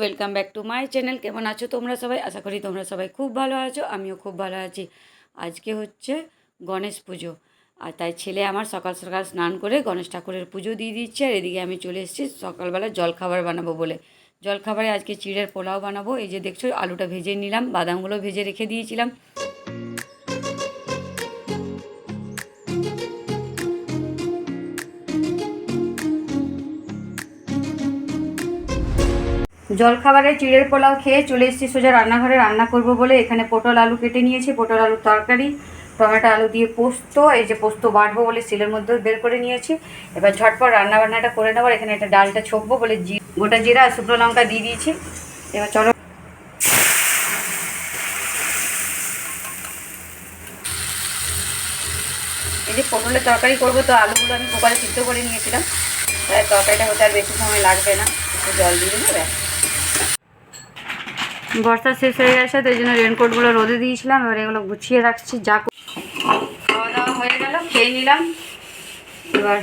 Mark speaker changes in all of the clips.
Speaker 1: Welcome back to my channel কেমন আছো তোমরা সবাই? আশা করি তোমরা সবাই খুব ভালো আছো, আমিও খুব ভালো আছি। আজকে হচ্ছে গণেশ পুজো। আর তাই ছেলে আমার সকাল সকাল স্নান করে গণেশ ঠাকুরের পুজো দিয়ে দিচ্ছে, আর এদিকে আমি চলে এসেছি সকালবেলা জলখাবার বানাবো বলে। জলখাবারে আজকে চিড়ের পোলাও বানাবো। এই যে দেখছ, আলুটা ভেজে নিলাম, বাদামগুলো ভেজে রেখে দিয়েছিলাম। জলখাবারে চিড়ের পোলাও খেয়ে চলে এসেছি সোজা রান্নাঘরে। রান্না করব বলে এখানে পটল আলু কেটে নিয়েছি। পটল আলুর তরকারি, টমেটো আলু দিয়ে পোস্ত, এই যে পোস্ত বাটবো বলে সিলের মধ্যে বের করে নিয়েছি। এবার ঝটপট রান্না বান্নাটা করে নেবার এখানে একটা ডালটা ছকবো বলে জি, গোটা জিরা আর শুকনো লঙ্কা দিয়ে দিয়েছি। এবার চলো। এই যে পটলের তরকারি করব, তো আলুগুলো আমি কুকারে সিদ্ধ করে নিয়েছিলাম। তাই তরকারিটা হতে আর বেশি সময় লাগবে না, একটু জল দিয়ে দেবে বর্ষা শেষ হয়ে গেছে, তো এই জন্য রেনকোটগুলো রোদে দিয়েছিলাম, এবার এগুলো গুছিয়ে রাখছি, যা খাওয়া দাওয়া হয়ে গেল, খেয়ে নিলাম। এবার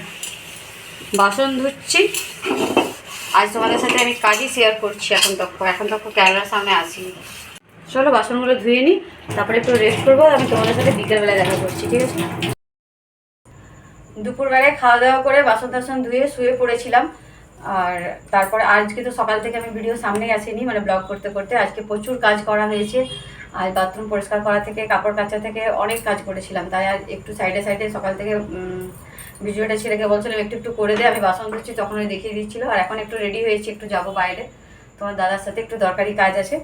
Speaker 1: বাসন ধুচ্ছি। আজ তোমাদের সাথে আমি কাজই শেয়ার করছি এখন তখন এখন তখন ক্যামেরার সামনে আসিনি। চলো বাসনগুলো ধুয়ে নিই তারপরে একটু রেস্ট করব, আমি তোমাদের সাথে বিকেলবেলায় দেখা করছি, ঠিক আছে? দুপুরবেলায় খাওয়া দাওয়া করে বাসন টাসন ধুয়ে শুয়ে পড়েছিলাম। আর তারপরে আজকে তো সকাল থেকে আমি ভিডিও সামনেই আসিনি মানে ব্লগ করতে করতে। আজকে প্রচুর কাজ করা হয়েছে। আর বাথরুম পরিষ্কার করা থেকে, কাপড় কাচা থেকে অনেক কাজ করেছিলাম। তাই আর একটু সাইডে সাইডে সকাল থেকে ভিডিওটা ছেলেকে বলছিলাম, একটু একটু করে দে, আমি বাসন ধুচ্ছি তখন ওই দেখিয়ে দিচ্ছিল। আর এখন একটু রেডি হয়েছি, একটু যাব বাইরে। তোমার দাদার সাথে একটু দরকারি কাজ আছে।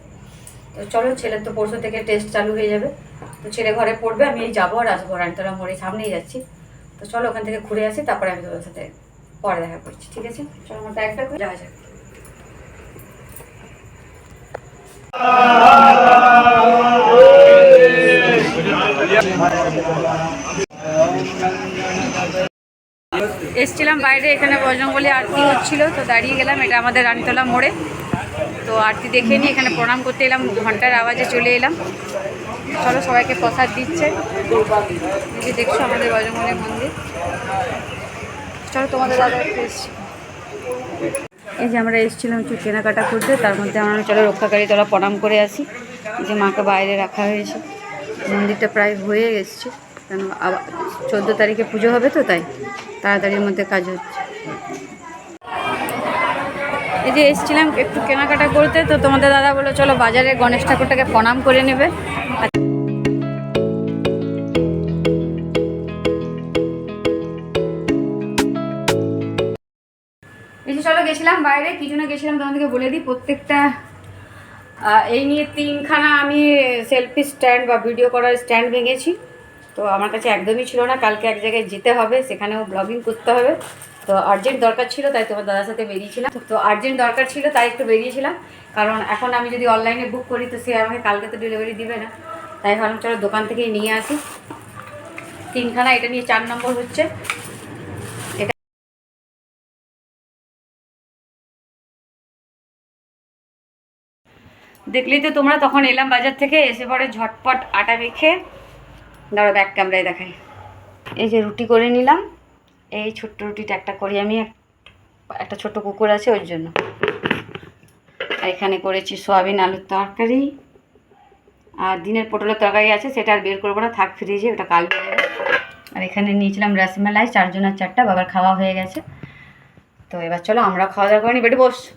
Speaker 1: তো চলো, ছেলের তো পরশু থেকে টেস্ট চালু হয়ে যাবে। তো ছেলে ঘরে পড়বে, আমি এই যাব আর আসব। রানীতলা মোড়ে সামনেই যাচ্ছি। তো চলো, ওখান থেকে ঘুরে আসি, তারপরে আমি তোমাদের সাথে পরে দেখা করছি, ঠিক আছে? চলো আমার ব্যাগটা করে যাওয়া যাক। এসছিলাম বাইরে, এখানে বজরঙ্গলি আরতি হচ্ছিল, তো দাঁড়িয়ে গেলাম, এটা আমাদের রানীতলা মোড়ে। তো আরতি দেখে নিয়ে এখানে প্রণাম করতে এলাম, ঘণ্টার আওয়াজে চলে এলাম। চলো সবাইকে প্রসাদ দিচ্ছে। দেখছ আমাদের বজরঙ্গলি মন্দির। চলো তোমাদের এই যে আমরা এসেছিলাম একটু কেনাকাটা করতে, তার মধ্যে আমরা চলো রক্ষাকারী তোলা প্রণাম করে আসি, যে মাকে বাইরে রাখা হয়েছে। মন্দিরটা প্রায় হয়ে এসছে। কেন আবার চোদ্দ তারিখে পুজো হবে তো, তাই তাড়াতাড়ির মধ্যে কাজ হচ্ছে। এই যে এসেছিলাম একটু কেনাকাটা করতে, তো তোমাদের দাদা বলল, চলো বাজারে গণেশ ঠাকুরটাকে প্রণাম করে নেবে। গেছিলাম বাইরে, কি জন্য গেছিলাম তোমাদেরকে বলে দিই, প্রত্যেকটা এই নিয়ে তিনখানা আমি সেলফি স্ট্যান্ড বা ভিডিও করার স্ট্যান্ড ভেঙেছি। তো আমার কাছে একদমই ছিল না, কালকে এক জায়গায় যেতে হবে, সেখানেও ব্লগিং করতে হবে। তো আর্জেন্ট দরকার ছিল, তাই তোমার দাদার সাথে বেরিয়েছিলাম। তো আর্জেন্ট দরকার ছিল, তাই একটু বেরিয়েছিলাম। কারণ এখন আমি যদি অনলাইনে বুক করি, তো সে আমাকে কালকে তো ডেলিভারি দিবে না। তাই ভাবলাম, চলো দোকান থেকেই নিয়ে আসি। তিনখানা, এটা নিয়ে চার নম্বর হচ্ছে। দেখলেই তো তোমরা, তখন এলাম বাজার থেকে, এসে পরে ঝটপট আটা মেখে, ধরো ব্যাক ক্যামেরায় দেখাই। এই যে রুটি করে নিলাম, এই ছোট্ট রুটিটা একটা করি আমি, এক- একটা ছোট কুকুর আছে ওর জন্য। আর এখানে করেছি সয়াবিন, আলুর তরকারি। আর দিনের পটলের তরকারি আছে, সেটা আর বের করব না, থাক ফ্রিজে, ওটা কাল আর এখানে নিয়েছিলাম রসমালাই চারজনের চারটা, বাবার খাওয়া হয়ে গেছে। তো এবার চলো আমরা খাওয়া দাওয়া করে নি, বেটে বস।